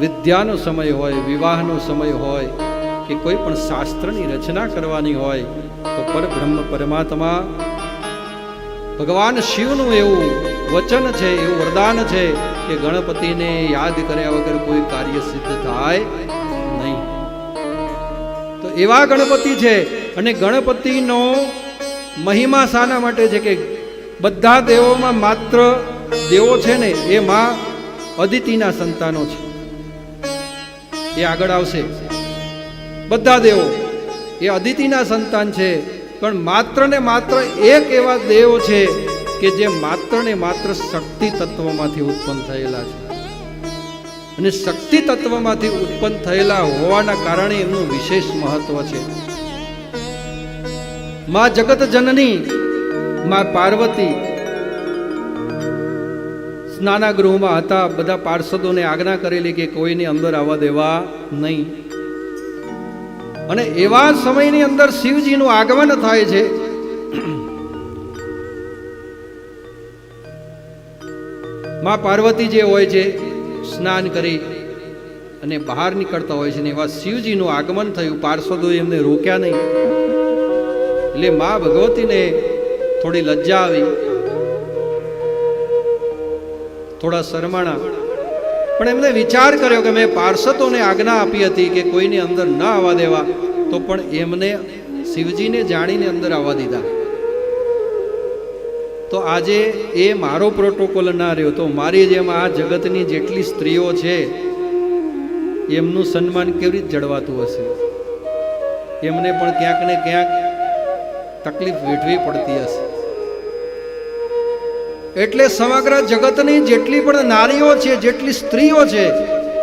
વિદ્યાનો સમય હોય, વિવાહનો સમય હોય કે કોઈ પણ શાસ્ત્રની રચના કરવાની હોય, તો પરબ્રહ્મ પરમાત્મા ભગવાન શિવનું એવું વચન છે, એવું વરદાન છે કે ગણપતિને યાદ કર્યા વગર કોઈ કાર્ય સિદ્ધ થાય નહીં. તો એવા ગણપતિ છે અને ગણપતિનો મહિમા શાના માટે છે કે બધા દેવોમાં માત્ર દેવો છે ને, એ માં અદિતિના સંતાનો છે. એ આગળ આવશે. બધા દેવો, એ અદિતિના સંતાન છે, પણ માત્ર ને માત્ર એક એવા દેવ છે કે જે માત્ર ને માત્ર શક્તિ તત્વમાંથી ઉત્પન્ન થયેલા છે. અને શક્તિ તત્વમાંથી ઉત્પન્ન થયેલા હોવાના કારણે એમનું વિશેષ મહત્વ છે. મા જગત જનની, મા પાર્વતી સ્નાનાગૃહમાં હતા. બધા પાર્ષદોને આજ્ઞા કરેલી કે કોઈને અંદર આવવા દેવા નહીં. અને એવા સમયની અંદર શિવજીનું આગમન થાય છે. માં પાર્વતી જે હોય છે, સ્નાન કરી અને બહાર નીકળતા હોય છે ને એવા શિવજીનું આગમન થયું. પાર્ષદો એમને રોક્યા નહીં. એટલે મા ભગવતીને થોડી લજ્જા આવી. થોડા શરમાણા. પણ એમને વિચાર કર્યો કે મેં પાર્ષદોને આજ્ઞા આપી હતી કે કોઈને અંદર ન આવવા દેવા. તો પણ એમને શિવજીને જાણીને અંદર આવવા દીધા. તો આજે એ મારો પ્રોટોકોલ ના રહ્યો. તો મારી જેમ આ જગતની જેટલી સ્ત્રીઓ છે, એમનું સન્માન કેવી રીતે જળવાતું હશે? એમને પણ ક્યાંક ને ક્યાંક તકલીફ વેઠવી પડતી હશે. એટલે સમગ્ર જગતની જેટલી પણ નારીઓ છે, જેટલી સ્ત્રીઓ છે,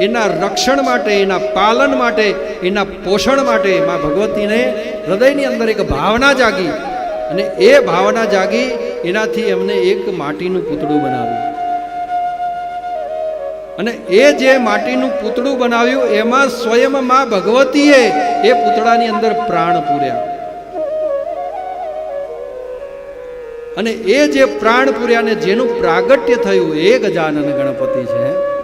એના રક્ષણ માટે, એના પાલન માટે, એના પોષણ માટે માં ભગવતીને હૃદયની અંદર એક ભાવના જાગી અને એ ભાવના જાગી એનાથી એમને એક માટીનું પૂતળું બનાવ્યું. અને એ જે માટીનું પૂતળું બનાવ્યું, એમાં સ્વયં માં ભગવતીએ એ પૂતળાની અંદર પ્રાણ પૂર્યા. અને એ જે પ્રાણ પૂર્યા ને જેનું પ્રાગટ્ય થયું, એ ગજાનન ગણપતિ છે.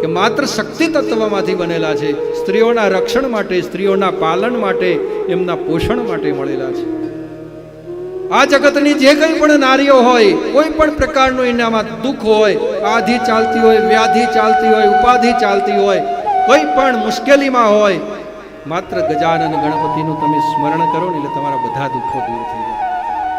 કે માત્ર શક્તિ તત્વમાંથી બનેલા છે. સ્ત્રીઓના રક્ષણ માટે, સ્ત્રીઓના પાલન માટે, એમના પોષણ માટે મળેલા છે. આ જગતની જે કંઈ પણ નારીઓ હોય, કોઈ પણ પ્રકારનું એનામાં દુઃખ હોય, આધિ ચાલતી હોય, વ્યાધિ ચાલતી હોય, ઉપાધિ ચાલતી હોય, કોઈ પણ મુશ્કેલીમાં હોય, માત્ર ગજાનન ગણપતિનું તમે સ્મરણ કરો ને એટલે તમારા બધા દુઃખો દૂર થઈ